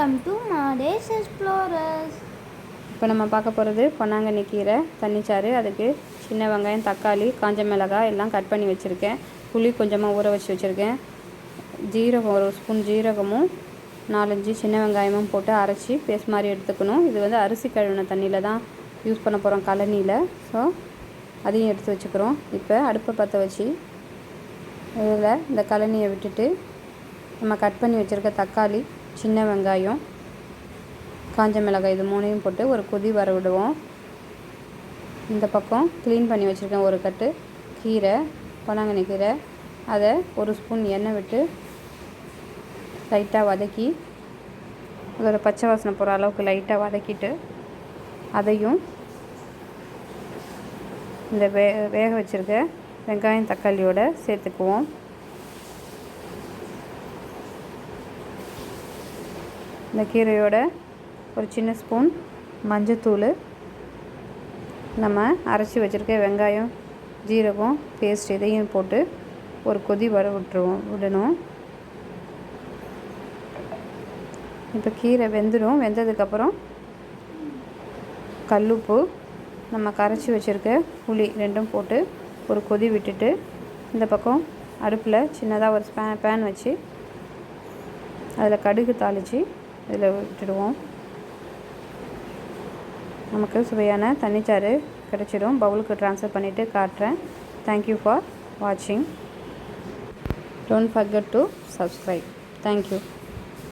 Welcome to மாடேஸ் explorers இப்போ நம்ம பார்க்க போகிறது பொன்னாங்கண்ணி கீரை தண்ணிச்சாறு. அதுக்கு சின்ன வெங்காயம் தக்காளி காஞ்ச மிளகாய் எல்லாம் கட் பண்ணி வச்சுருக்கேன். புளி கொஞ்சமாக ஊற வச்சு வச்சுருக்கேன். ஜீரகம் ஒரு ஸ்பூன் ஜீரகமும் நாலஞ்சு சின்ன வெங்காயமும் போட்டு அரைச்சி பேஸ்ட் மாதிரி எடுத்துக்கணும். இது வந்து அரிசி கழுவின தண்ணியில் தான் யூஸ் பண்ண போகிறோம் கழனியில். ஸோ அதையும் எடுத்து வச்சுக்கிறோம். இப்போ அடுப்பை பற்ற வச்சு இதில் இந்த கழனியை விட்டுட்டு நம்ம கட் பண்ணி வச்சுருக்க தக்காளி சின்ன வெங்காயம் காஞ்ச மிளகாய் இது மூணையும் போட்டு ஒரு கொதி வர விடுவோம். இந்த பக்கம் க்ளீன் பண்ணி வச்சுருக்கேன் ஒரு கட்டு கீரை பொன்னாங்கண்ணி கீரை. அதை ஒரு ஸ்பூன் எண்ணெய் விட்டு லைட்டாக வதக்கி அதோட பச்சை வாசனை போகிற அளவுக்கு லைட்டாக வதக்கிட்டு அதையும் இந்த வே வேக வச்சுருக்க வெங்காயம் தக்காளியோட சேர்த்துக்குவோம். இந்த கீரையோட ஒரு சின்ன ஸ்பூன் மஞ்சத்தூள். நம்ம அரைச்சி வச்சுருக்க வெங்காயம் ஜீரகம் பேஸ்ட் இதையும் போட்டு ஒரு கொதி வர விட்டுருவோம் விடணும். இப்போ கீரை வெந்துடும். வெந்ததுக்கப்புறம் கல்லுப்பு நம்ம கரைச்சி வச்சுருக்க புளி ரெண்டும் போட்டு ஒரு கொதி விட்டுட்டு இந்த பக்கம் அடுப்பில் சின்னதாக ஒரு ஸ்பே பேன் வச்சு அதில் கடுகு தாளித்து இதில் விட்டுடுவோம். நமக்கு சுவையான தண்ணிச்சாறு கிடச்சிடும். பவுலுக்கு ட்ரான்ஸ்ஃபர் பண்ணிவிட்டு காட்டுறேன். தேங்க்யூ ஃபார் வாட்சிங் don't forget to subscribe thank you